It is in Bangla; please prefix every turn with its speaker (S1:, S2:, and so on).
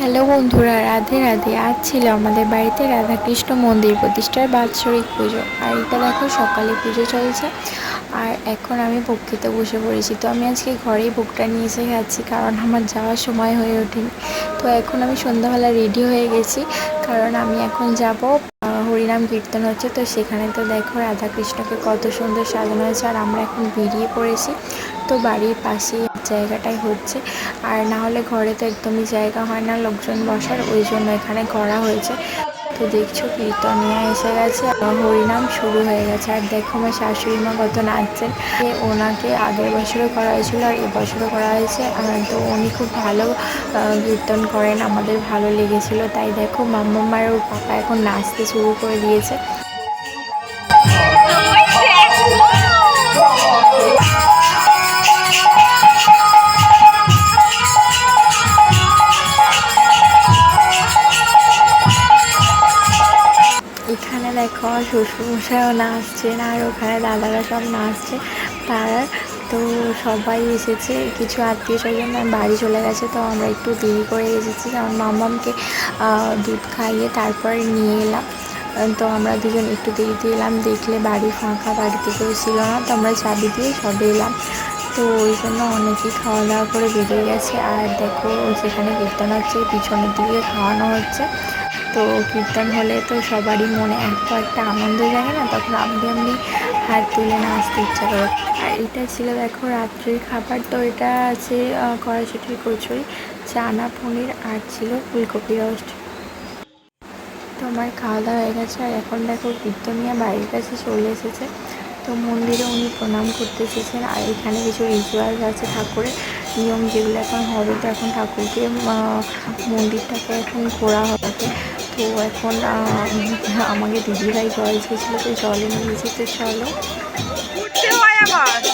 S1: হ্যালো বন্ধুরা, রাধে রাধে। আজ ছিল আমাদের বাড়িতে রাধাকৃষ্ণ মন্দির প্রতিষ্ঠার বাৎসরিক পুজো। আর এটা দেখো, সকালে পুজো চলছে। আর এখন আমি খেতে বসে পড়েছি। তো আমি আজকে ঘরেই ভোগটা নিয়ে এসে খাচ্ছি, কারণ আমার যাওয়ার সময় হয়ে ওঠেনি। তো এখন আমি সন্ধ্যাবেলা রেডি হয়ে গেছি, কারণ আমি এখন যাব হরিনাম কীর্তন হচ্ছে। তো সেখানে তো দেখো রাধাকৃষ্ণকে কত সুন্দর সাজানো হয়েছে, আর আমরা এখন বেরিয়ে পড়েছি। তো বাড়ির পাশেই জায়গাটাই হচ্ছে। আর না হলে ঘরে তো একদমই জায়গা হয় না, লোকজন বসার, ওই জন্য এখানে করা হয়েছে। তো দেখছ কীর্তনিয়া এসে গেছে হরিনাম শুরু হয়ে গেছে। আর দেখো আমার শাশুড়ি মা কত নাচছেন। ওনাকে আগের বছরও করা হয়েছিল, আর এবছরও করা হয়েছে। তো উনি খুব ভালো কীর্তন করেন, আমাদের ভালো লেগেছিল। তাই দেখো মাম্মাম্মার ওর পাপা এখন নাচতে শুরু করে দিয়েছে। দেখো আমার শ্বশুরমশাইও নাচছেন আর ওখানে দাদারা সব নাচছে। তারা তো সবাই এসেছে, কিছু আত্মীয় স্বজন বাড়ি চলে গেছে, তো আমরা একটু দেরি করে এসেছি। কারণ মামামকে দুধ খাইয়ে তারপরে নিয়ে এলাম। তো আমরা দুজন একটু দেরিতে এলাম, দেখলে বাড়ি ফাঁকা বাড়িতে কেউ ছিল না, তো আমরা চাবি দিয়ে সবে এলাম। তো ওই জন্য অনেকেই খাওয়া দাওয়া করে বেরিয়ে গেছে। আর দেখো সেখানে কীর্তন হচ্ছে, পিছনের দিকে খাওয়ানো হচ্ছে। তো কীর্তন হলে তো সবারই মনে এত একটা আনন্দ জাগে না, তখন আপনি আপনি হাত তুলে নাচতে ইচ্ছা করে। আর এটা ছিল দেখো রাত্রির খাবার, তো এটা আছে কড়াইশুটির কচুরি, চানা পনির আর ছিল ফুলকপি রোস্ট। তো আমার খাওয়া দাওয়া হয়ে গেছে আর এখন দেখো কীর্তনিয়া বাড়ির কাছে চলে এসেছে। তো মন্দিরে উনি প্রণাম করতে এসেছেন আর এখানে কিছু রিচুয়ালস আছে ঠাকুরের। নিয়ম যেগুলো এখন হবে তো এখন ঠাকুরকে মন্দিরটাকে এখন ঘোরা হবে। তো এখন আমাকে দিদিভাই জল চেয়েছিলো তো জলে নিয়ে যেতে চলো।
S2: আবার।